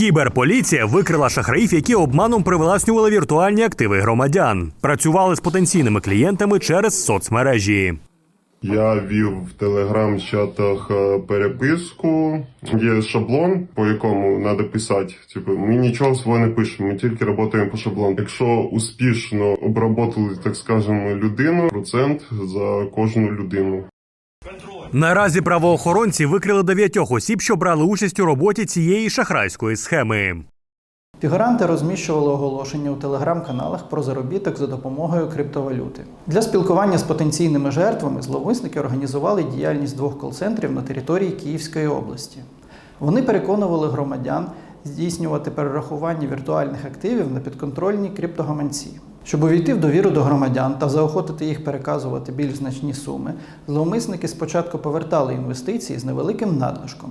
Кіберполіція викрила шахраїв, які обманом привласнювали віртуальні активи громадян, працювали з потенційними клієнтами через соцмережі. Я вів в телеграм-чатах е, переписку. Є шаблон, по якому треба писати. Типу, ми нічого свого не пишемо, ми тільки працюємо по шаблону. Якщо успішно обработали, так скажемо, людину, процент за кожну людину. Наразі правоохоронці викрили дев'ятьох осіб, що брали участь у роботі цієї шахрайської схеми. Фігуранти розміщували оголошення у телеграм-каналах про заробіток за допомогою криптовалюти. Для спілкування з потенційними жертвами зловмисники організували діяльність двох кол-центрів на території Київської області. Вони переконували громадян здійснювати перерахування віртуальних активів на підконтрольні криптогаманці. Щоб увійти в довіру до громадян та заохотити їх переказувати більш значні суми, зловмисники спочатку повертали інвестиції з невеликим надлишком.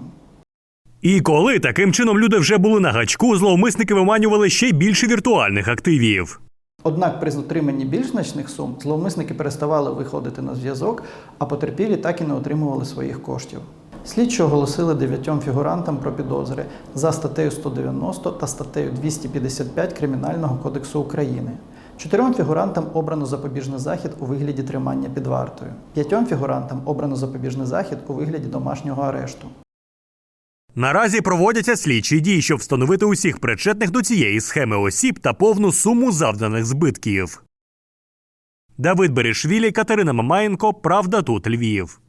І коли таким чином люди вже були на гачку, зловмисники виманювали ще й більше віртуальних активів. Однак при отриманні більш значних сум зловмисники переставали виходити на зв'язок, а потерпілі так і не отримували своїх коштів. Слідчі оголосили дев'ятьом фігурантам про підозри за статтею 190 та статтею 255 Кримінального кодексу України. Чотирьом фігурантам обрано запобіжний захід у вигляді тримання під вартою. П'ятьом фігурантам обрано запобіжний захід у вигляді домашнього арешту. Наразі проводяться слідчі дії, щоб встановити усіх причетних до цієї схеми осіб та повну суму завданих збитків. Давид Берешвілі, Катерина Мамаєнко, Правда тут Львів.